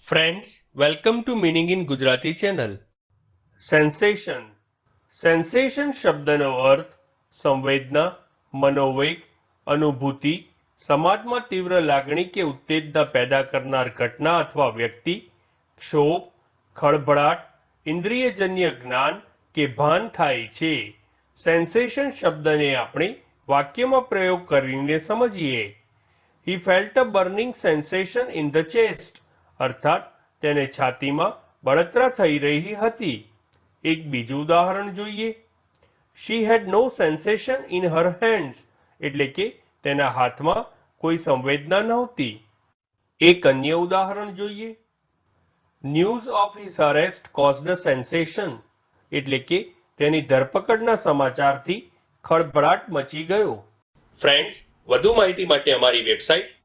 Friends welcome to meaning in Gujarati channel sensation sensation શબ્દનો અર્થ સંવેદના મનોવેગ અનુભૂતિ સમાજમાં તીવ્ર લાગણી કે ઉત્તેજના પેદા કરનાર ઘટના અથવા વ્યક્તિ ક્ષોભ ખળભળાટ ઇન્દ્રિયજન્ય જ્ઞાન કે ભાન થાય છે સેન્સેશન શબ્દને આપણે વાક્યમાં પ્રયોગ કરીને સમજીએ he felt a burning sensation in the chest અર્થાત તેને છાતીમાં બળતરા થઈ રહી હતી. એક બીજું ઉદાહરણ જોઈએ. She had no sensation in her hands એટલે કે તેના હાથમાં કોઈ સંવેદના નહોતી. એક અન્ય ઉદાહરણ જોઈએ. News of his arrest the sensation એટલે કે તેની ધરપકડના સમાચારથી ખળભળાટ મચી ગયો. ફ્રેન્ડ્સ વધુ માહિતી માટે અમારી website